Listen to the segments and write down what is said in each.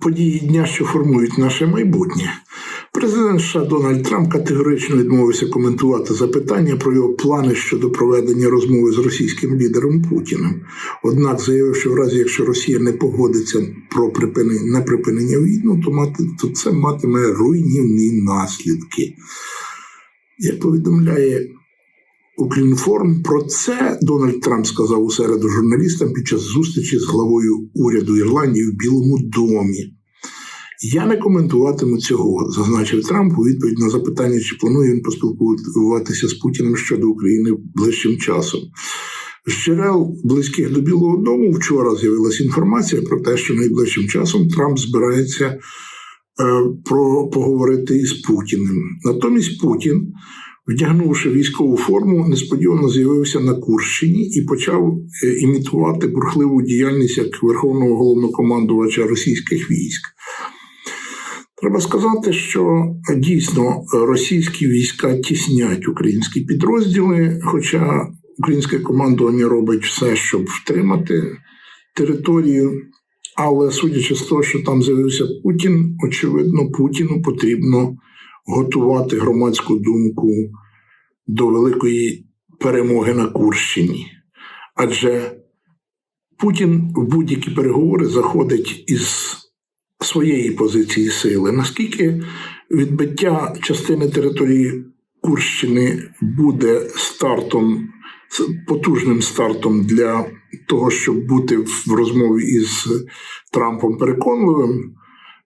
Події дня, що формують наше майбутнє. Президент США Дональд Трамп категорично відмовився коментувати запитання про його плани щодо проведення розмови з російським лідером Путіним. Однак заявив, що в разі якщо Росія не погодиться про припинення на припинення війну, то мати то це матиме руйнівні наслідки. Як повідомляє Укрінформ, про це Дональд Трамп сказав у середу журналістам під час зустрічі з главою уряду Ірландії в Білому домі. Я не коментуватиму цього, зазначив Трамп у відповідь на запитання, чи планує він поспілкуватися з Путіним щодо України ближчим часом. З джерел близьких до Білого Дому вчора з'явилася інформація про те, що найближчим часом Трамп збирається про поговорити із Путіним. Натомість Путін, вдягнувши військову форму, несподівано з'явився на Курщині і почав е, імітувати бурхливу діяльність як верховного головнокомандувача російських військ. Треба сказати, що дійсно російські війська тіснять українські підрозділи, хоча українське командування робить все, щоб втримати територію. Але судячи з того, що там з'явився Путін, очевидно, Путіну потрібно готувати громадську думку до великої перемоги на Курщині. Адже Путін в будь-які переговори заходить із своєї позиції сили. Наскільки відбиття частини території Курщини буде стартом, потужним стартом для того, щоб бути в розмові із Трампом переконливим?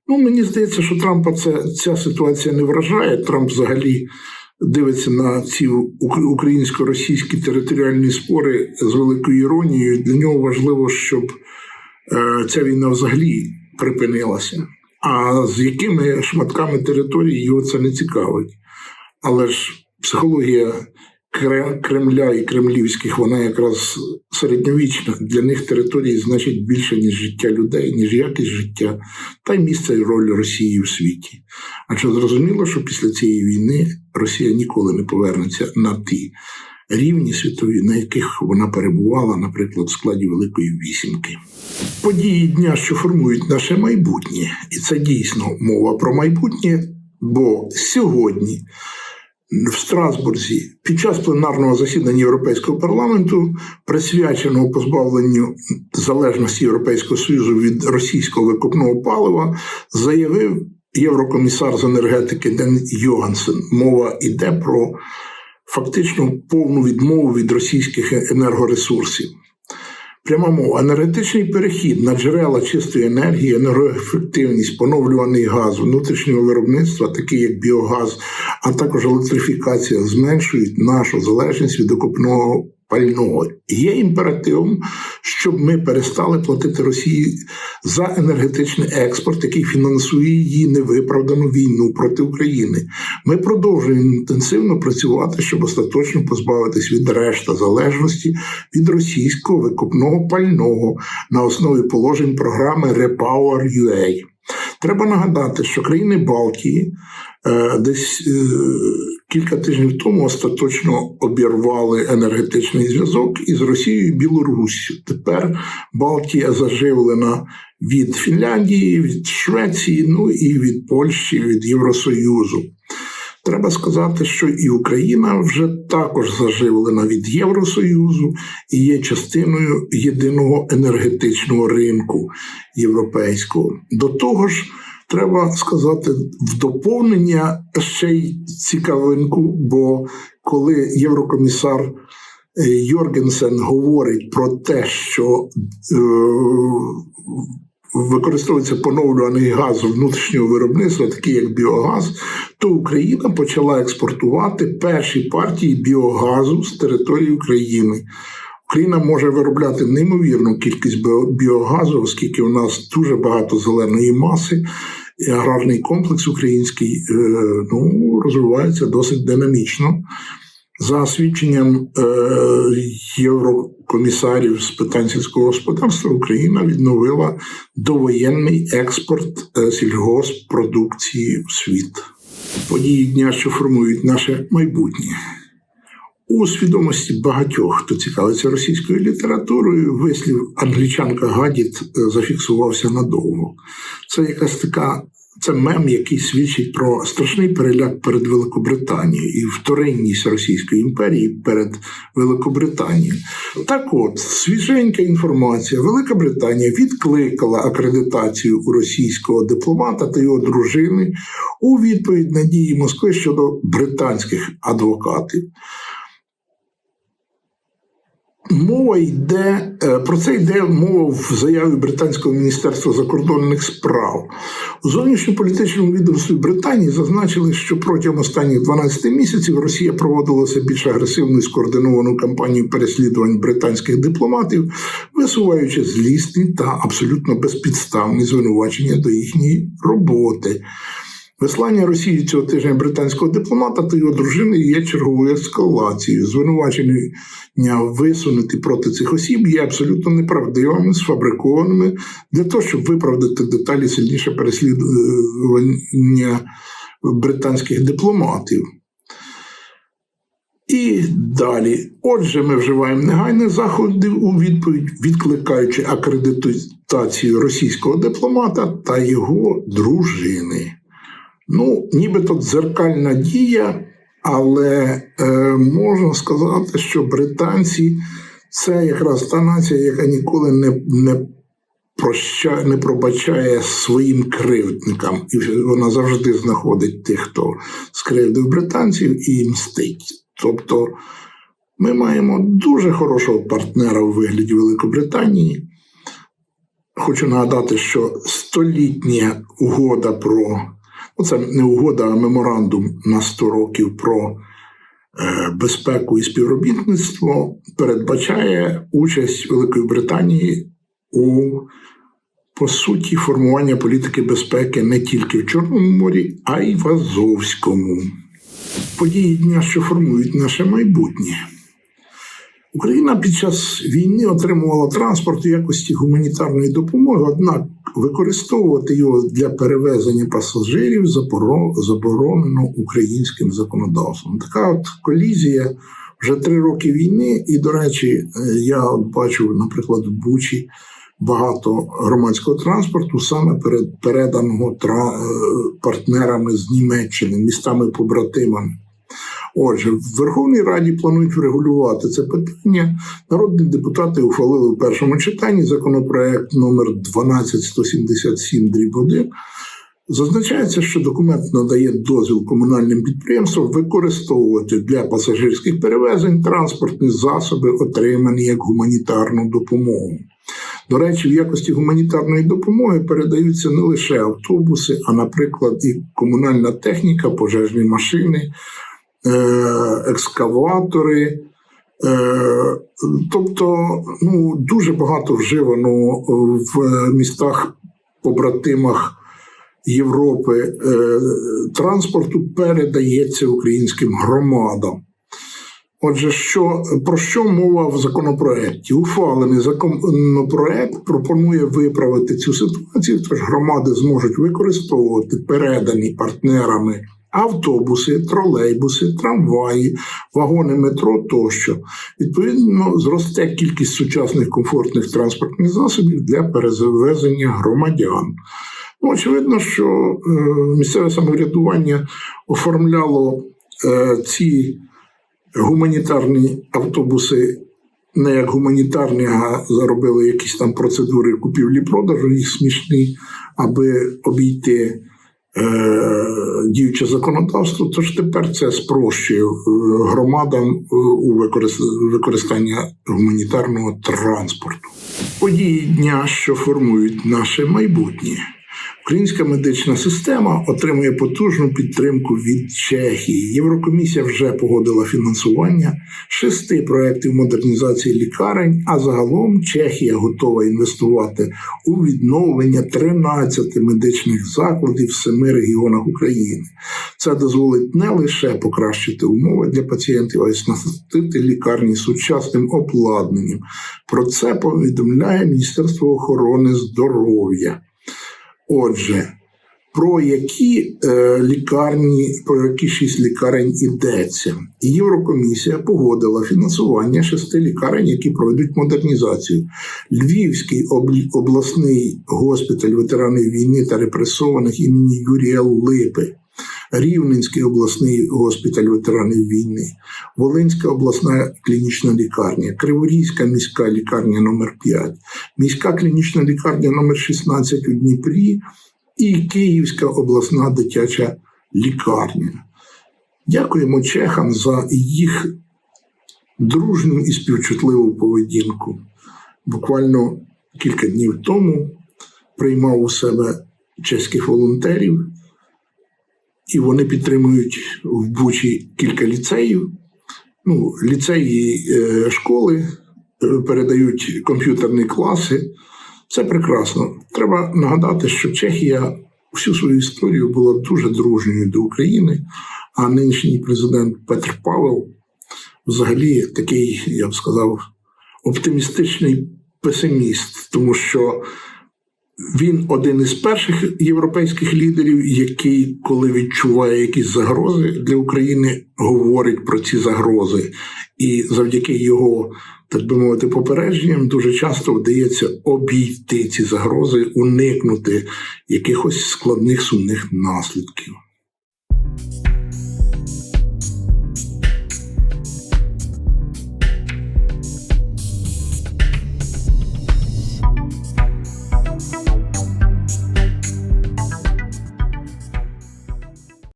Ну, мені здається, що Трампа це, ця ситуація не вражає. Трамп взагалі дивиться на ці українсько-російські територіальні спори з великою іронією. Для нього важливо, щоб е, ця війна взагалі припинилася. А з якими шматками території його це не цікавить. Але ж психологія Кремля і кремлівських, вона якраз середньовічна. Для них території значить більше, ніж життя людей, ніж якість життя, та й місце і роль Росії в світі. Адже зрозуміло, що після цієї війни Росія ніколи не повернеться на ті рівні світові, на яких вона перебувала, наприклад, в складі Великої Вісімки. Події дня, що формують наше майбутнє, і це дійсно мова про майбутнє, бо сьогодні. В Страсбурзі під час пленарного засідання Європейського парламенту, присвяченого позбавленню залежності Європейського Союзу від російського викопного палива, заявив єврокомісар з енергетики Ден Йогансен. Мова йде про фактично повну відмову від російських енергоресурсів. Пряма мова, енергетичний перехід на джерела чистої енергії, енергоефективність, поновлюваний газ, внутрішнього виробництва, такий як біогаз, а також електрифікація, зменшують нашу залежність від окупного пального. Є імперативом, щоб ми перестали платити Росії за енергетичний експорт, який фінансує її невиправдану війну проти України. Ми продовжуємо інтенсивно працювати, щоб остаточно позбавитись від решта залежності від російського викупного пального на основі положень програми Repower.ua. Треба нагадати, що країни Балтії е, десь е, кілька тижнів тому остаточно обірвали енергетичний зв'язок із Росією і Білоруссю. Тепер Балтія заживлена від Фінляндії, від Швеції, ну і від Польщі, від Євросоюзу. Треба сказати, що і Україна вже також заживлена від Євросоюзу і є частиною єдиного енергетичного ринку європейського. До того ж, треба сказати, в доповнення ще й цікавинку, бо коли єврокомісар Йоргенсен говорить про те, що е, використовується поновлюваний газ внутрішнього виробництва, такий як біогаз, то Україна почала експортувати перші партії біогазу з території України. Україна може виробляти неймовірну кількість біогазу, оскільки у нас дуже багато зеленої маси, і аграрний комплекс український е, ну, розвивається досить динамічно. За свідченням е, єврокомісарів з питань сільського господарства, Україна відновила довоєнний експорт е, сільгоспродукції в світ. Події дня, що формують наше майбутнє. У свідомості багатьох, хто цікавиться російською літературою, вислів англічанка Гадіт е, зафіксувався надовго. Це якась така. Це мем, який свідчить про страшний переляк перед Великобританією і вторинність Російської імперії перед Великобританією. Так от, свіженька інформація: Велика Британія відкликала акредитацію у російського дипломата та його дружини у відповідь на дії Москви щодо британських адвокатів. Мова йде е, про це йде мова в заяві Британського міністерства закордонних справ. У зовнішньополітичному відомстві Британії зазначили, що протягом останніх 12 місяців Росія проводилася більш агресивну і скоординовану кампанію переслідувань британських дипломатів, висуваючи злісні та абсолютно безпідставні звинувачення до їхньої роботи. Вислання Росії цього тижня британського дипломата та його дружини є черговою ескалацією. Звинувачення висунуті проти цих осіб є абсолютно неправдивими, сфабрикованими для того, щоб виправдати деталі сильніше переслідування британських дипломатів. І далі. Отже, ми вживаємо негайних заходів у відповідь, відкликаючи акредитацію російського дипломата та його дружини. Ну, нібито дзеркальна дія, але е, можна сказати, що британці це якраз та нація, яка ніколи не не, прощає, не пробачає своїм кривдникам. І вона завжди знаходить тих, хто скривдив британців і мстить. Тобто ми маємо дуже хорошого партнера у вигляді Великобританії. Хочу нагадати, що столітня угода про Оце не угода, а меморандум на 100 років про е, безпеку і співробітництво передбачає участь Великої Британії у по суті формування політики безпеки не тільки в Чорному морі, а й в Азовському. Події дня, що формують наше майбутнє. Україна під час війни отримувала транспорт у якості гуманітарної допомоги, однак використовувати його для перевезення пасажирів заборонено українським законодавством. Така от колізія вже три роки війни, і, до речі, е, я бачу, наприклад, в Бучі багато громадського транспорту саме переданого е, партнерами з Німеччини, містами-побратимами. Отже, в Верховній Раді планують врегулювати це питання. Народні депутати ухвалили в першому читанні законопроект номер 12177 дріб 1 Зазначається, що документ надає дозвіл комунальним підприємствам використовувати для пасажирських перевезень транспортні засоби, отримані як гуманітарну допомогу. До речі, в якості гуманітарної допомоги передаються не лише автобуси, а, наприклад, і комунальна техніка, пожежні машини, екскаватори. Е, тобто ну, дуже багато вживано в містах, побратимах Європи е, транспорту передається українським громадам. Отже, що, про що мова в законопроекті? Ухвалений законопроект пропонує виправити цю ситуацію, тож громади зможуть використовувати передані партнерами автобуси, тролейбуси, трамваї, вагони метро тощо. Відповідно, зросте кількість сучасних комфортних транспортних засобів для перевезення громадян. Ну, Очевидно, що е, місцеве самоврядування оформляло е, ці гуманітарні автобуси. Не як гуманітарні, а заробили якісь там процедури купівлі-продажу, їх смішні, аби обійти діюче законодавство, тож тепер це спрощує е, громадам е, у використання гуманітарного транспорту. Події дня, що формують наше майбутнє. Українська медична система отримує потужну підтримку від Чехії. Єврокомісія вже погодила фінансування шести проєктів модернізації лікарень. А загалом Чехія готова інвестувати у відновлення 13 медичних закладів в семи регіонах України. Це дозволить не лише покращити умови для пацієнтів, а й оснастити лікарні сучасним обладнанням. Про це повідомляє Міністерство охорони здоров'я. Отже, Про які е, лікарні, про які шість лікарень йдеться? Єврокомісія погодила фінансування шести лікарень, які пройдуть модернізацію. Львівський обласний госпіталь ветеранів війни та репресованих імені Юрія Липи, Рівненський обласний госпіталь ветеранів війни, Волинська обласна клінічна лікарня, Криворізька міська лікарня номер 5 міська клінічна лікарня номер 16 у Дніпрі і Київська обласна дитяча лікарня. Дякуємо чехам за їх дружню і співчутливу поведінку. Буквально кілька днів тому приймав у себе чеських волонтерів, і вони підтримують в Бучі кілька ліцеїв. Ну, ліцеї е, школи е, передають комп'ютерні класи. Це прекрасно. Треба нагадати, що Чехія всю свою історію була дуже дружньою до України, а нинішній президент Петр Павел взагалі такий, я б сказав, оптимістичний песиміст, тому що він один із перших європейських лідерів, який, коли відчуває якісь загрози для України, говорить про ці загрози. І завдяки його, так би мовити, попередженням дуже часто вдається обійти ці загрози, уникнути якихось складних сумних наслідків.